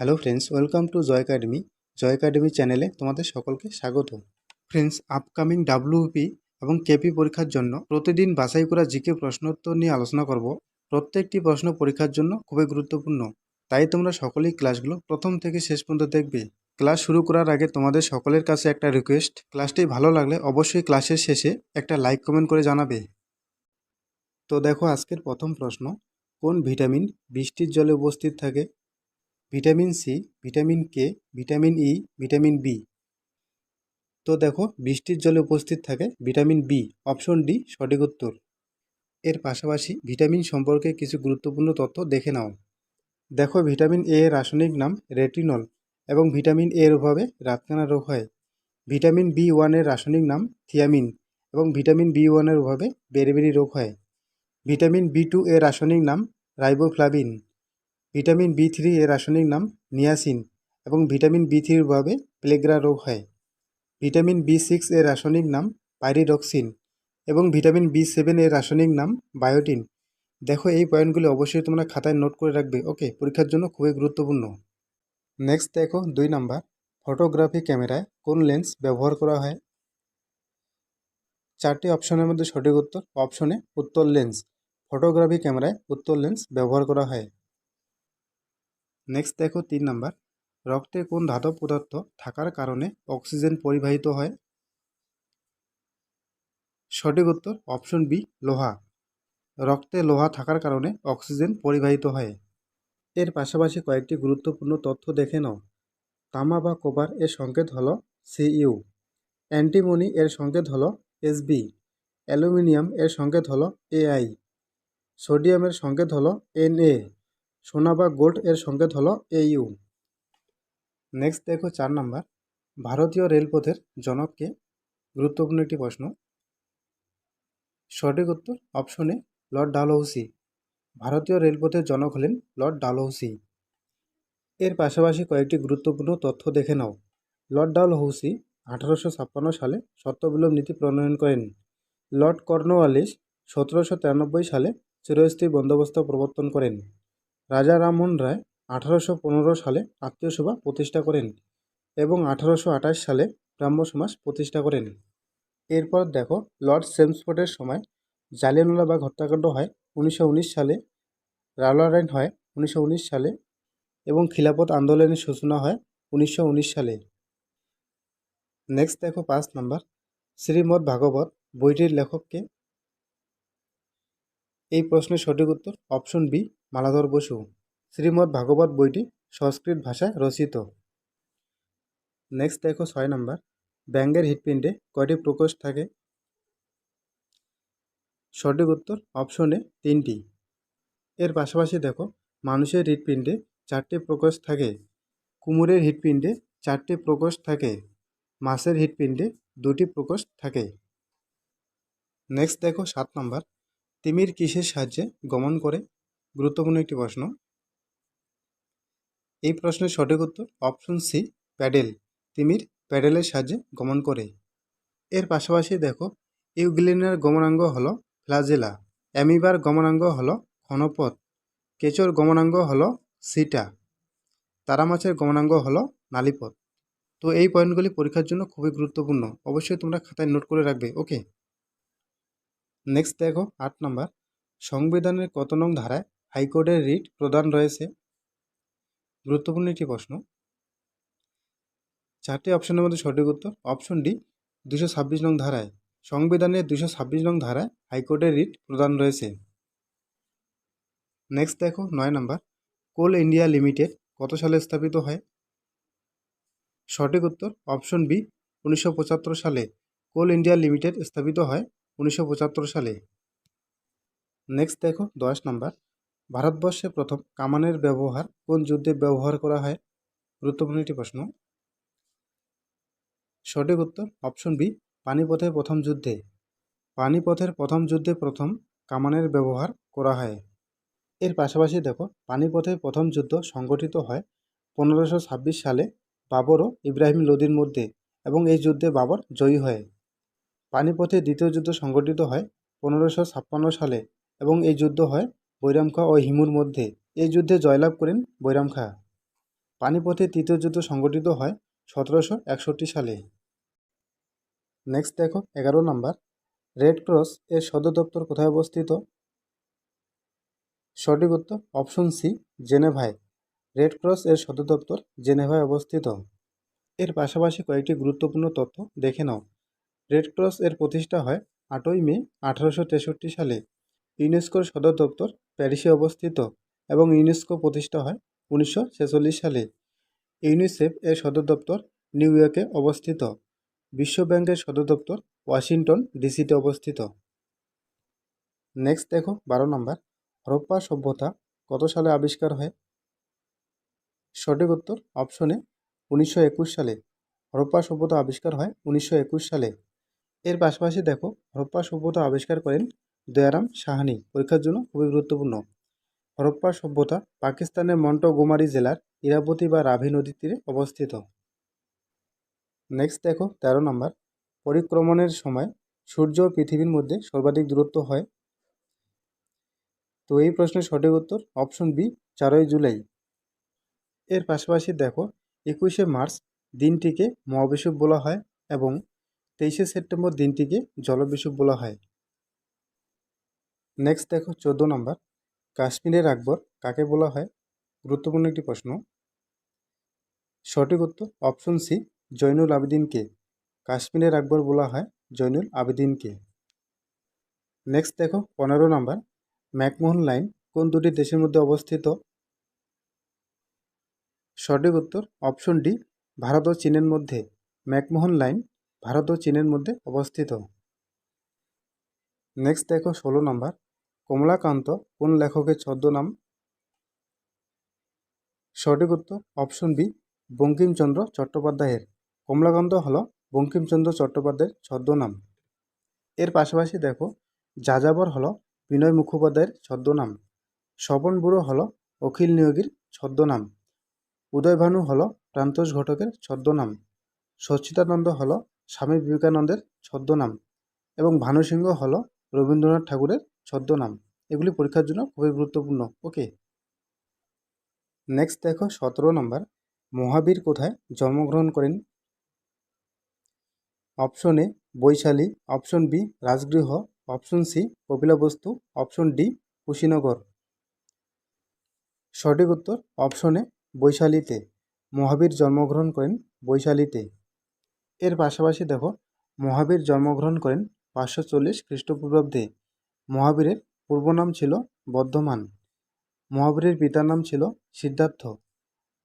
Hello friends, welcome to Joy academy. Joy academy চ্যানেলে তোমাদের সকলকে স্বাগত ফ্রেন্ডস, আপকামিং ডাব্লিউপি এবং কেপি পরীক্ষার জন্য প্রতিদিন বাছাই করা জিকে প্রশ্নোত্তর নিয়ে আলোচনা করব। প্রত্যেকটি প্রশ্ন পরীক্ষার জন্য খুবই গুরুত্বপূর্ণ। তাই তোমরা সকলেই ক্লাসগুলো প্রথম থেকে শেষ পর্যন্ত দেখবে। ক্লাস শুরু করার আগে তোমাদের সকলের কাছে একটা রিকোয়েস্ট ক্লাসটি ভালো লাগলে অবশ্যই ক্লাসের শেষে একটা লাইক কমেন্ট করে জানাবে। তো দেখো, আজকের প্রথম প্রশ্ন, কোন ভিটামিন বৃষ্টির জলে উপস্থিত থাকে? Vitamin C, vitamin K, vitamin E, vitamin B. তো দেখো, বৃষ্টির জলে উপস্থিত থাকে ভিটামিন বি, অপশন ডি, সঠিক উত্তর। এর পাশাপাশি ভিটামিন সম্পর্কে কিছু গুরুত্বপূর্ণ তথ্য দেখে নাও। দেখো, ভিটামিন এ এর রাসায়নিক নাম রেটিনল এবং ভিটামিন এর অভাবে রাতকানা রোগ হয়। ভিটামিন বি ওয়ানের রাসায়নিক নাম থিয়ামিন এবং ভিটামিন বি ওয়ানের অভাবে বেরিবেরি রোগ হয়। ভিটামিন বি টু এর রাসায়নিক নাম রাইবোফ্লাভিন। ভিটামিন বি থ্রি এর রাসায়নিক নাম নিয়াসিন এবং ভিটামিন বি থ্রির অভাবে প্লেগ্রা রোগ হয়। ভিটামিন বি সিক্স এর রাসায়নিক নাম পাইরিডক্সিন এবং ভিটামিন বি সেভেন এর রাসায়নিক নাম বায়োটিন। দেখো এই পয়েন্টগুলি অবশ্যই তোমরা খাতায় নোট করে রাখবে। ওকে পরীক্ষার জন্য খুবই গুরুত্বপূর্ণ। নেক্সট দেখো দুই নাম্বার ফটোগ্রাফি ক্যামেরায় কোন লেন্স ব্যবহার করা হয়? চারটি অপশনের মধ্যে সঠিক উত্তর অপশনে উত্তর লেন্স ফটোগ্রাফি ক্যামেরায় উত্তর লেন্স ব্যবহার করা হয়। নেক্সট দেখো তিন নাম্বার। রক্তে কোন ধাতব পদার্থ থাকার কারণে অক্সিজেন পরিবাহিত হয়? সঠিক উত্তর অপশন বি, লোহা। রক্তে লোহা থাকার কারণে অক্সিজেন পরিবাহিত হয়। এর পাশাপাশি কয়েকটি গুরুত্বপূর্ণ তথ্য দেখে নাও। তামা বা কোবার এর সংকেত হলো সিইউ অ্যান্টিমনি এর সংকেত হলো এসবি অ্যালুমিনিয়াম এর সংকেত হলো এআই সোডিয়ামের সংকেত হলো এনএ সোনা বা গোল্ড এর সংকেত হলো এইউ নেক্সট দেখো চার নাম্বার। ভারতীয় রেলপথের জনককে গুরুত্বপূর্ণ একটি প্রশ্ন। সঠিক উত্তর অপশনে লর্ড ডালহৌসি। ভারতীয় রেলপথের জনক হলেন লর্ড ডালহৌসি। এর পাশাপাশি কয়েকটি গুরুত্বপূর্ণ তথ্য দেখে নাও। লর্ড ডালহৌসি আঠারোশো ছাপ্পান্ন সালে সত্যবিলোপ নীতি প্রণয়ন করেন। লর্ড কর্নওয়ালিস সতেরোশো তিরানব্বই সালে চিরস্থায়ী বন্দোবস্ত প্রবর্তন করেন। রাজা রামমোহন রায় আঠারোশো পনেরো সালে আত্মীয় সভা প্রতিষ্ঠা করেন এবং আঠারোশো আঠাশ সালে ব্রাহ্ম সমাজ প্রতিষ্ঠা করেন। এরপর দেখো, লর্ড সেমসফোর্ডের সময় জালিয়ানওয়ালাবাগ হত্যাকাণ্ড হয় উনিশশো উনিশ সালে রাওলারাইন হয় উনিশশো উনিশ সালে এবং খিলাফত আন্দোলনের সূচনা হয় উনিশশো উনিশ সালে। নেক্সট দেখো পাঁচ নাম্বার, শ্রীমদ্ ভাগবত বইটির লেখককে এই প্রশ্নের সঠিক উত্তর অপশন বি মালাধর বসু, শ্রীমদ্ ভাগবত বইটি সংস্কৃত ভাষায় রচিত। নেক্সট দেখো ছয় নম্বর। ব্যাঙ্গের হৃৎপিণ্ডে কয়টি প্রকোষ্ঠ থাকে? সঠিক উত্তর অপশনে তিনটি। এর পাশাপাশি দেখো, মানুষের হৃৎপিণ্ডে চারটি প্রকোষ্ঠ থাকে। কুমুরের হৃৎপিণ্ডে চারটি প্রকোষ্ঠ থাকে। মাছের হৃৎপিণ্ডে দুটি প্রকোষ্ঠ থাকে। নেক্সট দেখো সাত নম্বর। তিমির কিসের সাহায্যে গমন করে? গুরুত্বপূর্ণ একটি প্রশ্ন। এই প্রশ্নের সঠিক উত্তর অপশন সি প্যাডেল তিমির প্যাডেলের সাহায্যে গমন করে। এর পাশাপাশি দেখো ইউগ্লিনের গমনাঙ্গ হলো ফ্লাজেলা, অ্যামিবার গমনাঙ্গ হলো ঘনপথ, কেঁচোর গমনাঙ্গ হলো সিটা, তারা মাছের গমনাঙ্গ হলো নালিপথ। তো এই পয়েন্টগুলি পরীক্ষার জন্য খুবই গুরুত্বপূর্ণ, অবশ্যই তোমরা খাতায় নোট করে রাখবে, ওকে? নেক্সট দেখো, আট নাম্বার, সংবিধানের কত নং ধারায় হাইকোর্টের রিট প্রদান রয়েছে। গুরুত্বপূর্ণ একটি প্রশ্ন। চারটি অপশনের মধ্যে সঠিক উত্তর। অপশন ডি দুশো ছাব্বিশ নং ধারায়, সংবিধানের দুশো ছাব্বিশ নং ধারায় হাইকোর্টের রিট প্রদান রয়েছে। নেক্সট দেখো, নয় নাম্বার, কোল ইন্ডিয়া লিমিটেড কত সালে স্থাপিত হয়? সঠিক উত্তর, অপশন বি, উনিশশো পঁচাত্তর সালে। কোল ইন্ডিয়া লিমিটেড স্থাপিত হয় উনিশশো পঁচাত্তর সালে। নেক্সট দেখো, দশ নাম্বার ভারতবর্ষে প্রথম কামানের ব্যবহার কোন যুদ্ধে ব্যবহার করা হয়? গুরুত্বপূর্ণ একটি প্রশ্ন। সঠিক উত্তর অপশন বি, পানিপথের প্রথম যুদ্ধে। পানিপথের প্রথম যুদ্ধে প্রথম কামানের ব্যবহার করা হয়। এর পাশাপাশি দেখো, পানিপথের প্রথম যুদ্ধ সংগঠিত হয় পনেরোশো ছাব্বিশ সালে বাবর ও ইব্রাহিম লোদির মধ্যে এবং এই যুদ্ধে বাবর জয়ী হয়। পানিপথে দ্বিতীয় যুদ্ধ সংগঠিত হয় পনেরোশো ছাপ্পান্ন সালে এবং এই যুদ্ধ হয় বৈরাম খাঁ ও হিমুর মধ্যে এই যুদ্ধে জয়লাভ করেন বৈরাম খাঁ পানিপথের তৃতীয় যুদ্ধ সংগঠিত হয় সতেরোশো একষট্টি সালে। নেক্সট দেখো, এগারো নাম্বার। রেড ক্রস এর সদর দপ্তর কোথায় অবস্থিত? সঠিক উত্তর অপশন সি জেনেভায়। রেড ক্রস এর সদর দপ্তর জেনেভায় অবস্থিত। এর পাশাপাশি কয়েকটি গুরুত্বপূর্ণ তথ্য দেখে নাও। রেড ক্রস এর প্রতিষ্ঠা হয় আটই মে আঠারোশো তেষট্টি সালে। ইউনেস্কোর সদর দপ্তর প্যারিসে অবস্থিত এবং ইউনেস্কো প্রতিষ্ঠা হয় উনিশশো ছেচল্লিশ সালে। ইউনিসেফ এর সদর দপ্তর নিউ ইয়র্কে অবস্থিত। বিশ্ব ব্যাংকের সদর দপ্তর ওয়াশিংটন ডিসিতে অবস্থিত। নেক্সট দেখো বারো নম্বর। হরপ্পা সভ্যতা কত সালে আবিষ্কার হয়? সঠিক উত্তর অপশনে উনিশশো একুশ সালে। হরপ্পা সভ্যতা আবিষ্কার হয় উনিশশো একুশ সালে। এর পাশাপাশি দেখো হরপ্পা সভ্যতা আবিষ্কার করেন দয়ারাম সাহানি। পরীক্ষার জন্য খুবই গুরুত্বপূর্ণ। হরপ্পা সভ্যতা পাকিস্তানের মন্টগোমারি জেলার ইরাবতী বা রাভি নদীর তীরে অবস্থিত। নেক্সট দেখো, তেরো নম্বর। পরিক্রমণের সময় সূর্য ও পৃথিবীর মধ্যে সর্বাধিক দূরত্ব হয়। তো এই প্রশ্নের সঠিক উত্তর অপশন বি চারই জুলাই। এর পাশাপাশি দেখো, একুশে মার্চ দিনটিকে মহাবিষুব বলা হয় এবং তেইশে সেপ্টেম্বর দিনটিকে জলবিষুব বলা হয়। নেক্সট দেখো চোদ্দ নম্বর কাশ্মীরের আকবর কাকে বলা হয়? গুরুত্বপূর্ণ একটি প্রশ্ন। সঠিক উত্তর অপশন সি জৈনুল আবেদিনকে। কাশ্মীরের আকবর বলা হয় জৈনুল আবেদিনকে। নেক্সট দেখো পনেরো নম্বর ম্যাকমোহন লাইন কোন দুটি দেশের মধ্যে অবস্থিত? সঠিক উত্তর অপশন ডি ভারত ও চীনের মধ্যে। ম্যাকমোহন লাইন ভারত ও চীনের মধ্যে অবস্থিত। নেক্সট দেখো ষোলো নম্বর কমলাকান্ত, কোন লেখকের ছদ্মনাম? সঠিক উত্তর, অপশন বি, বঙ্কিমচন্দ্র চট্টোপাধ্যায়ের। কমলাকান্ত হল বঙ্কিমচন্দ্র চট্টোপাধ্যায়ের ছদ্মনাম। এর পাশাপাশি দেখো, যাযাবর হল বিনয় মুখোপাধ্যায়ের ছদ্মনাম। স্বপন বুড়ো হল অখিল নিয়োগীর ছদ্মনাম। উদয়ভানু হল প্রান্তোষ ঘটকের ছদ্মনাম। সচ্চিদানন্দ হল স্বামী বিবেকানন্দের ছদ্মনাম। এবং ভানুসিংহ হল রবীন্দ্রনাথ ঠাকুরের ছদ্মনাম এগুলি পরীক্ষার জন্য খুবই গুরুত্বপূর্ণ। ওকে। নেক্সট দেখো সতেরো নম্বর। মহাবীর কোথায়? জন্মগ্রহণ করেন। Option A Vaishali. Option B Rajagriha. Option C Kapilavastu option D Kushinagar. সঠিক উত্তর অপশনে বৈশালীতে। মহাবীর জন্মগ্রহণ করেন বৈশালীতে। এর পাশাপাশি দেখো, মহাবীর জন্মগ্রহণ করেন পাঁচশো চল্লিশ খ্রিস্টপূর্বাব্দে। মহাবীরের পূর্ব নাম ছিল বর্ধমান। মহাবীরের পিতার নাম ছিল সিদ্ধার্থ।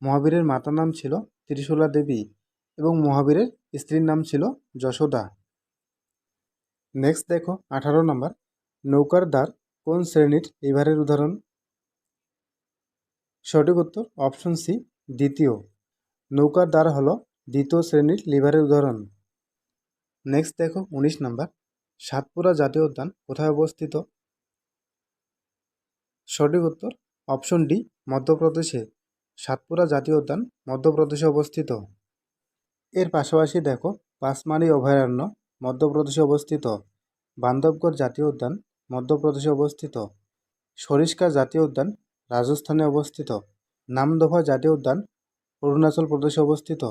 মহাবীরের মাতার নাম ছিল ত্রিশূলা দেবী এবং মহাবীরের স্ত্রীর নাম ছিল যশোদা। নেক্সট দেখো, আঠারো নম্বর নৌকার দ্বার কোন শ্রেণির লিভারের উদাহরণ? সঠিক উত্তর অপশন সি দ্বিতীয়। নৌকার দ্বার হল দ্বিতীয় শ্রেণির লিভারের উদাহরণ। নেক্সট দেখো, উনিশ নাম্বার সাতপুরা জাতীয় উদ্যান কোথায় অবস্থিত? সঠিক উত্তর অপশন ডি মধ্যপ্রদেশে। সাতপুরা জাতীয় উদ্যান মধ্যপ্রদেশে অবস্থিত। এর পাশাপাশি দেখো পাঁচমারি অভয়ারণ্য মধ্যপ্রদেশে অবস্থিত। বান্ধবগড় জাতীয় উদ্যান মধ্যপ্রদেশে অবস্থিত। সরিষ্কা জাতীয় উদ্যান রাজস্থানে অবস্থিত। নামদফা জাতীয় উদ্যান অরুণাচল প্রদেশে অবস্থিত।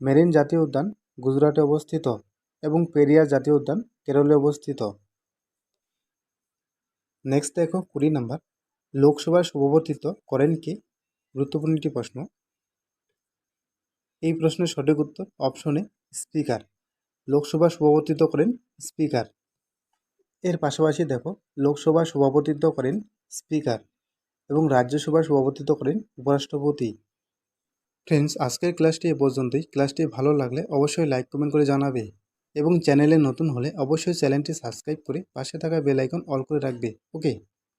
মেরিন জাতীয় উদ্যান গুজরাটে অবস্থিত। এবং পেরিয়া জাতীয় উদ্যান কেরলে অবস্থিত। নেক্সট দেখো, কুড়ি নাম্বার। লোকসভার সভাপতিত্ব করেন কে? গুরুত্বপূর্ণ একটি প্রশ্ন। এই প্রশ্নের সঠিক উত্তর অপশনে স্পিকার লোকসভা সভাপতিত্ব করেন স্পিকার এর পাশাপাশি দেখো লোকসভা সভাপতিত্ব করেন স্পিকার এবং রাজ্যসভার সভাপতিত্ব করেন উপরাষ্ট্রপতি। ফ্রেন্ডস আজকের ক্লাসটি এ পর্যন্তই। ক্লাসটি ভালো লাগলে অবশ্যই লাইক কমেন্ট করে জানাবে। এবং চ্যানেলে নতুন হলে অবশ্যই চ্যানেলটি সাবস্ক্রাইব করে পাশে থাকা বেল আইকন অল করে রাখবে। ওকে?